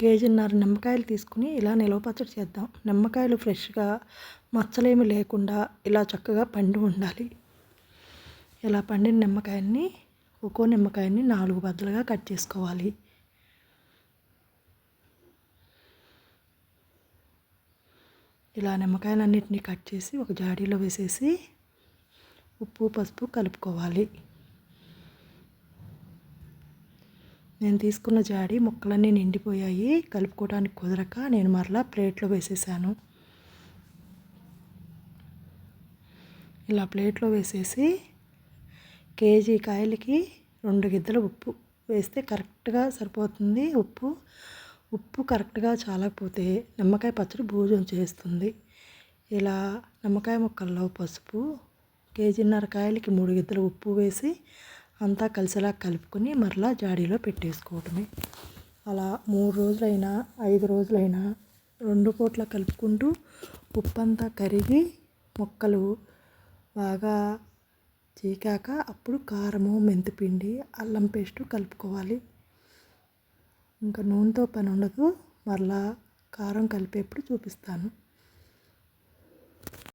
కేజీన్నర నిమ్మకాయలు తీసుకుని ఇలా నిలవ పచ్చడి చేద్దాం. నిమ్మకాయలు ఫ్రెష్గా మచ్చలేమి లేకుండా ఇలా చక్కగా పండి ఉండాలి. ఇలా పండిన నిమ్మకాయని ఒక్కో నిమ్మకాయని నాలుగు బద్దలుగా కట్ చేసుకోవాలి. ఇలా నిమ్మకాయలన్నిటిని కట్ చేసి ఒక జాడీలో వేసేసి ఉప్పు పసుపు కలుపుకోవాలి. నేను తీసుకున్న జాడి ముక్కలన్నీ నిండిపోయాయి కలుపుకోవడానికి కుదరక నేను మరలా ప్లేట్లో వేసేసాను. ఇలా ప్లేట్లో వేసేసి కేజీ కాయలకి రెండు గిద్దలు ఉప్పు వేస్తే కరెక్ట్గా సరిపోతుంది. ఉప్పు ఉప్పు కరెక్ట్గా చాలకపోతే నిమ్మకాయ పచ్చడి భోజనం చేస్తుంది. ఇలా నిమ్మకాయ ముక్కల్లో పసుపు కేజీన్నర కాయలకి మూడు గిద్దలు ఉప్పు వేసి అంతా కలిసేలా కలుపుకొని మరలా జాడీలో పెట్టేసుకోవటమే. అలా మూడు రోజులైనా ఐదు రోజులైనా రెండు పూట్ల కలుపుకుంటూ ఉప్పు అంతా కరిగి ముక్కలు బాగా చీకాక అప్పుడు కారము మెంతిపిండి అల్లం పేస్టు కలుపుకోవాలి. ఇంకా నూనెతో పని ఉండదు. మరలా కారం కలిపేప్పుడు చూపిస్తాను.